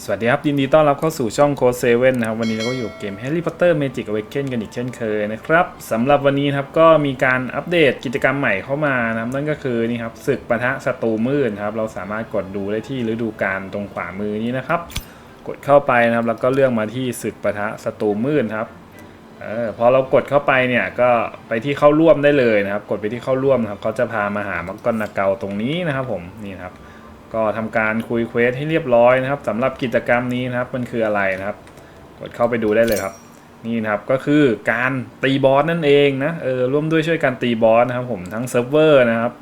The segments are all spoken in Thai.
สวัสดีครับ ยินดีต้อนรับเข้าสู่ช่องโค้ดเซเว่นนะครับ วันนี้เราก็อยู่เกม Harry Potter Magic Awaken กันอีกเช่นเคยนะครับสำหรับวันนี้ครับก็มีการอัปเดตกิจกรรมใหม่เข้ามานะครับนั่นก็คือนี่ครับศึกปะทะศัตรูมืดครับเราสามารถกดดูได้ที่ฤดูกาลตรงขวามือนี้นะครับ กดเข้าไปนะครับแล้วก็เลือกมาที่ศึกปะทะศัตรูมืดครับเออพอเรากดเข้าไปเนี่ยก็ไปที่เข้าร่วมได้เลยนะครับ กดไปที่เข้าร่วมนะครับเขาจะพามาหามังกรนาเกาตรงนี้นะครับผมนี่ครับ ก็ทำการคุยเควสให้เรียบร้อยนะครับสำหรับกิจกรรมนี้นะครับมันคืออะไรนะครับ กดเข้าไปดูได้เลยครับ นี่นะครับก็คือการตีบอสนั่นเองนะเออร่วมด้วยช่วยกันตีบอสนะครับ ผมทั้งเซิร์ฟเวอร์นะครับ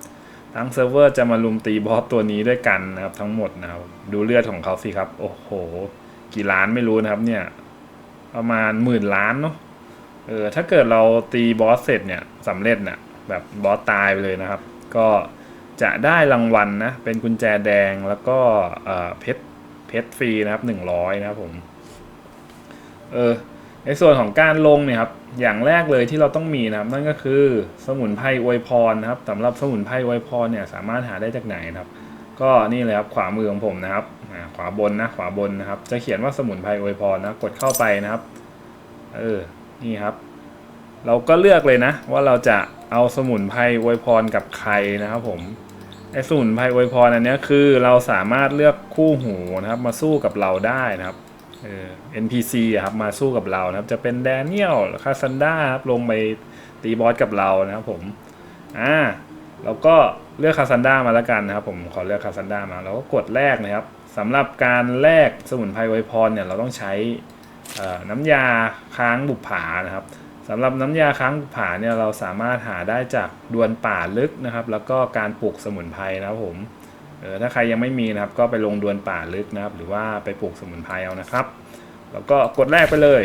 ทั้งเซิร์ฟเวอร์จะมาลุมตีบอสตัวนี้ด้วยกันนะครับ ทั้งหมดนะครับดูเลือดของเขาสิครับ โอ้โห กี่ล้านไม่รู้นะครับเนี่ยประมาณหมื่นล้านเนาะเออถ้าเกิดเราตีบอสเสร็จเนี่ยสำเร็จเนี่ยแบบบอสตายไปเลยนะครับ ก็ จะได้รางวัลนะ เป็นกุญแจแดงแล้วก็เพชรเพชรฟรีนะครับหนึ่งร้อยนะครับผมเออในส่วนของการลงเนี่ยครับอย่างแรกเลยที่เราต้องมีนะครับ นั่นก็คือสมุนไพรอวยพรนะครับสำหรับสมุนไพรอวยพรเนี่ยสามารถหาได้จากไหนนะครับ ก็นี่เลยครับขวามือของผมนะครับขวาบนนะขวาบนนะครับ จะเขียนว่าสมุนไพรอวยพรนะกดเข้าไปนะครับเออนี่ครับ เราก็เลือกเลยนะ ว่าเราจะเอาสมุนไพรอวยพรกับใครนะครับผม ไอ้สมุนไพรอวยพรอันนี้คือเราสามารถเลือกคู่หูนะครับมาสู้กับเราได้นะครับเออ NPC อะครับมาสู้กับเรานะครับ จะเป็นแดเนียลคาซันดาครับลงไปตีบอสกับเรานะครับผมอ่าเราก็เลือกคาซันดามาแล้วกันนะครับ ผมขอเลือกคาซันดามาเราก็กดแลกนะครับสำหรับการแลกสมุนไพรอวพรเนี่ยเราต้องใช้น้ำยาค้างบุปผานะครับ สำหรับน้ำยาค้างผาเนี่ยเราสามารถหาได้จากดวนป่าลึกนะครับ แล้วก็การปลูกสมุนไพรนะครับผมเออถ้าใครยังไม่มีนะครับ ก็ไปลงดวนป่าลึกนะครับ หรือว่าไปปลูกสมุนไพรเอานะครับ แล้วก็กดแรกไปเลย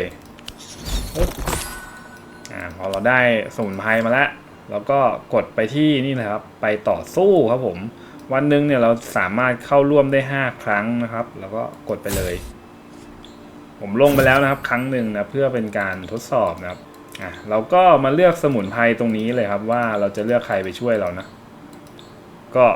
อ่าพอเราได้สมุนไพรมาแล้วเราก็กดไปที่นี่นะครับ ไปต่อสู้ครับผม วันหนึ่งเนี่ยเราสามารถเข้าร่วมได้ 5 ครั้งนะครับ แล้วก็กดไปเลย ผมลงไปแล้วนะครับ ครั้งหนึ่งนะเพื่อเป็นการทดสอบนะครับ อะเราก็มาเลือกสมุนไพรตรงนี้เลยครับว่าเราจะเลือกใครไปช่วยเรานะ ก็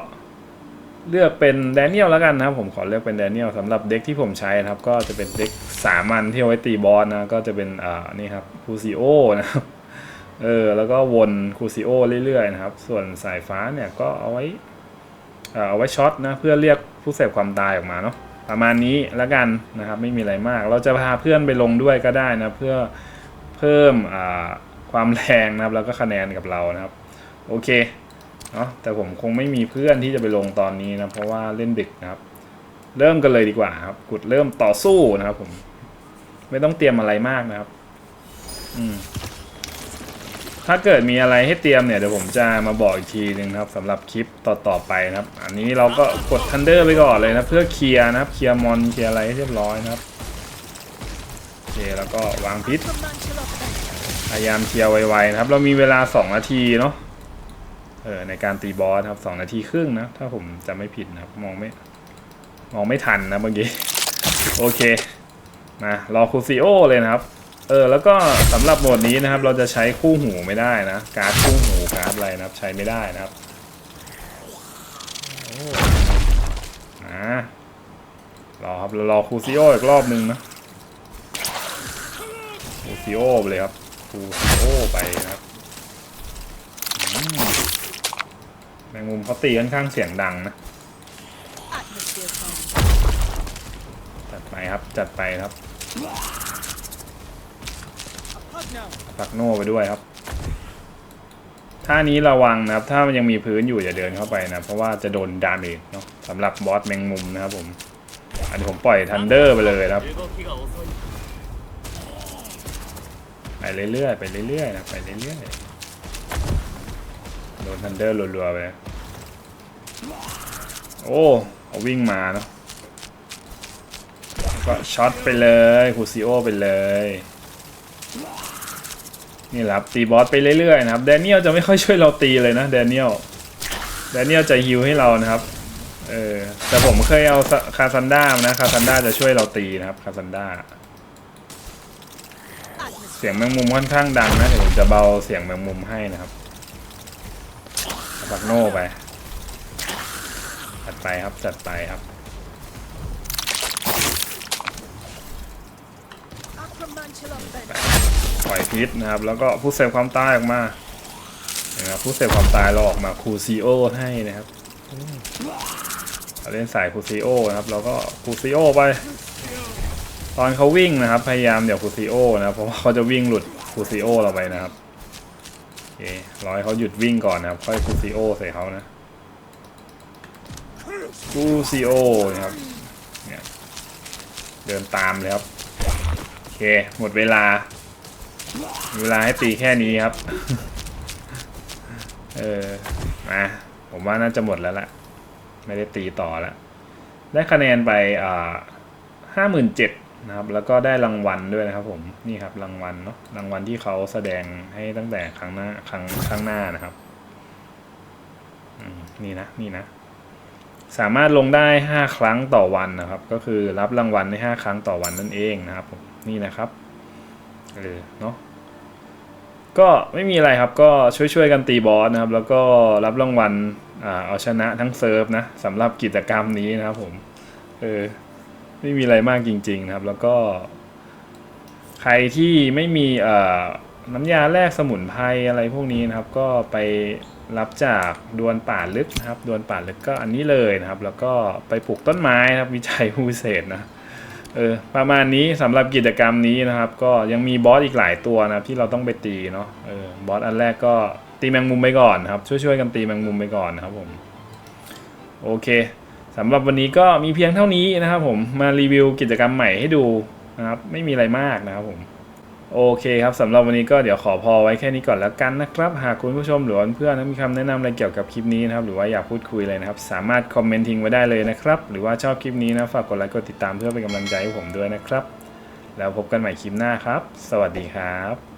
เลือกเป็นแดเนียลแล้วกันนะครับ ผมขอเลือกเป็นแดเนียลสำหรับเด็กที่ผมใช้นะครับ ก็จะเป็นเด็กสามัญที่เอาไว้ตีบอสนะ ก็จะเป็นอ่านี่ครับคูซิโอนะครับเออแล้วก็วนคูซิโอเรื่อยๆนะครับ ส่วนสายฟ้าเนี่ยก็เอาไว้เอาไว้ช็อตนะเพื่อเรียกผู้เสพความตายออกมาเนาะประมาณนี้แล้วกันนะครับ ไม่มีอะไรมาก เราจะพาเพื่อนไปลงด้วยก็ได้นะเพื่อ เพิ่มความแรงนะครับ แล้วก็คะแนนกับเรานะครับ โอเคเนาะแต่ผมคงไม่มีเพื่อนที่จะไปลงตอนนี้นะ เพราะว่าเล่นดึกนะครับ เริ่มกันเลยดีกว่าครับกดเริ่มต่อสู้นะครับผม ไม่ต้องเตรียมอะไรมากนะครับ อืมถ้าเกิดมีอะไรให้เตรียมเนี่ยเดี๋ยวผมจะมาบอกอีกทีหนึ่งนะครับสำหรับคลิปต่อๆไปนะครับ อันนี้เราก็กดทันเดอร์ไปก่อนเลยนะ เพื่อเคลียร์นะครับเคลียร์มอนเคลียร์อะไรให้เรียบร้อยนะครับ แล้วก็วางพิษ พยายามเคลียร์ไวๆนะครับ เรามีเวลา 2 นาทีเนาะเออในการตีบอสครับ 2 นาทีครึ่งนะ ถ้าผมจะไม่ผิดนะครับ มองไม่ มองไม่ทันนะเมื่อกี้ โอเค มารอคูซิโอเลยนะครับ เออ แล้วก็สำหรับโหมดนี้นะครับ เราจะใช้คู่หูไม่ได้นะ การ์ดคู่หูการ์ดอะไรนะครับ ใช้ไม่ได้นะครับอ่ารอครับรอคูซิโออีกรอบนึงนะ ซิโอไปเลยครับคูซิโอไปนะครับอืมแมงมุมเขาตีค่อนข้างเสียงดังนะ จัดไปครับจัดไปครับปักโน่ไปด้วยครับท่านี้ระวังนะครับ ถ้ามันยังมีพื้นอยู่อย่าเดินเข้าไปนะ เพราะว่าจะโดนดาเมจเนาะสำหรับ บอสแมงมุมนะครับผม อันนี้ผมปล่อยทันเดอร์ไปเลยนะครับ ไปเรื่อยๆไปเรื่อยๆนะไปเรื่อยๆโดนทันเดอร์รัวๆไปโอ้เขาวิ่งมาเนาะก็ช็อตไปเลยคูซิโอไปเลยนี่แหละครับตีบอสไปเรื่อยๆนะครับแดเนียลจะไม่ค่อยช่วยเราตีเลยนะแดเนียลแดเนียลจะฮิวให้เรานะครับเออแต่ผมเคยเอาคาซันด้านะคาซันด้าจะช่วยเราตีนะครับคาซันด้า เสียงแมงมุมค่อนข้างดังนะเดี๋ยวผมจะเบาเสียงแมงมุมให้นะครับปักโน่ไปจัดไปครับจัดไปครับปล่อยพิษนะครับ แล้วก็ผู้เสพความตายออกมานะครับผู้เสพความตายเราออกมาคูซิโอให้นะครับเราเล่นสายคูซิโอนะครับเราก็คูซิโอไป ตอนเขาวิ่งนะครับ พยายามอย่าคูซิโอนะเพราะว่าเขาจะวิ่งหลุดคูซิโอเราไปนะครับโอเครอให้เขาหยุดวิ่งก่อนนะครับ ค่อยคูซิโอใส่เขานะคูซิโอนะครับเนี่ยเดินตามเลยครับโอเคหมดเวลา เวลาให้ตีแค่นี้ครับ เออมาผมว่าน่าจะหมดแล้วล่ะ ไม่ได้ตีต่อแล้วได้คะแนนไปอ่าห้าหมื่นเจ็ด นะครับ แล้วก็ได้รางวัลด้วยนะครับผมนี่ครับรางวัลเนาะรางวัลที่เขาแสดงให้ตั้งแต่ครั้งหน้าครั้งข้างหน้านะครับนี่นะนี่นะ สามารถลงได้ห้าครั้งต่อวันนะครับ ก็คือรับรางวัลได้ห้าครั้งต่อวันนั่นเองนะครับผมนี่นะครับเออเนาะก็ไม่มีอะไรครับก็ช่วยๆกันตีบอสนะครับ แล้วก็รับรางวัลเอาชนะทั้งเซิร์ฟนะสำหรับกิจกรรมนี้นะครับผมเออ ไม่มีอะไรมากจริง ๆ นะครับ แล้วก็ ใครที่ไม่มีเอ่อน้ำยาแลกสมุนไพรอะไรพวกนี้นะครับ ก็ไปรับจากดวนป่าลึกนะครับ ดวนป่าลึกก็อันนี้เลยนะครับ แล้วก็ไปปลูกต้นไม้นะครับ วิจัยผู้พิเศษนะเออประมาณนี้สำหรับกิจกรรมนี้นะครับ ก็ยังมีบอสอีกหลายตัวนะครับที่เราต้องไปตีเนาะเออบอสอันแรกก็ตีแมงมุมไปก่อนนครับ ช่วยๆกันตีแมงมุมไปก่อนนะครับผม โอเค สำหรับวันนี้ก็มีเพียงเท่านี้นะครับผมมารีวิวกิจกรรมใหม่ให้ดูนะครับไม่มีอะไรมากนะครับผมโอเคครับสำหรับวันนี้ก็เดี๋ยวขอพอไว้แค่นี้ก่อนแล้วกันนะครับ หากคุณผู้ชมหรือเพื่อนๆมีคำแนะนำอะไรเกี่ยวกับคลิปนี้นะครับ หรือว่าอยากพูดคุยอะไรนะครับ สามารถคอมเมนต์ทิ้งไว้ได้เลยนะครับ หรือว่าชอบคลิปนี้นะฝากกดไลค์กดติดตามเพื่อเป็นกำลังใจให้ผมด้วยนะครับ แล้วพบกันใหม่คลิปหน้าครับ สวัสดีครับ